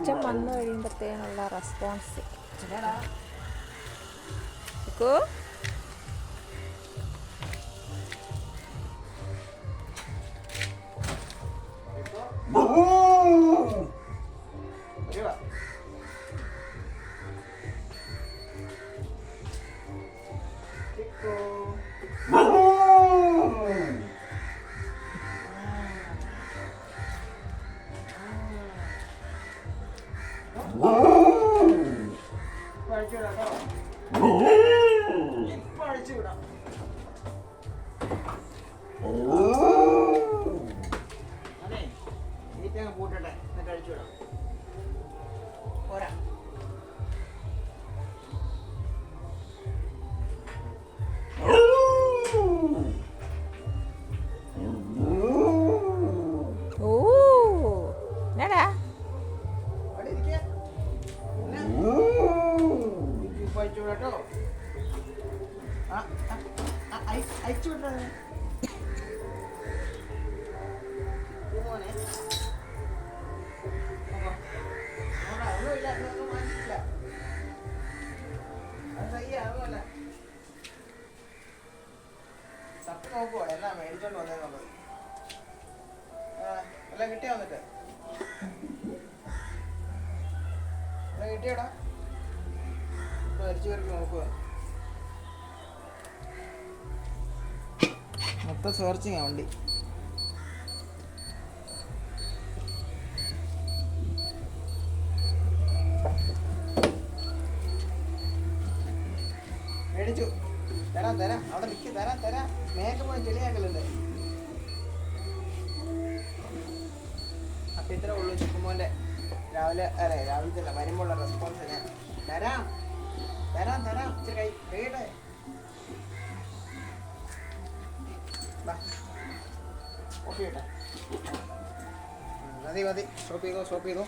അച്ഛൻ വന്നു കഴിയുമ്പോഴത്തേനുള്ള റെസ്പോൺസ് 이빨 주라고. 이빨 주라. മാറ്റിയില്ല. അത് സഹിയാ, അതുമല്ല. തപ്പി നോക്കുവോ എല്ലാം മേടിച്ചോണ്ട് വന്നേന്നുള്ളത്. എല്ലാം കിട്ടിയോ വന്നിട്ട് എല്ലാം കിട്ടിയോടാ? മൊത്തം സെർച്ചിങ്ങാ വണ്ടി. മേടിച്ചു. തരാം തരാം. അവിടെ നിൽക്കി തരാം തരാം. മേക്കപ്പ് ചെളിയാക്കലുണ്ട്. അപ്പം ഇത്രേ ഉള്ളൂ ചുക്കുമോന്റെ രാവിലെ അല്ലേ രാവിലെ അല്ല വരുമ്പോൾ റെസ്പോൺസ് ഞാൻ. തരാം. തരാം തരാം. ഇച്ചിരി കൈ കൈയിട്ടെ ഓക്കെ കേട്ടെ മതി മതി. ഷോപ്പ് ചെയ്തോ ഷോപ്പ് ചെയ്തോ.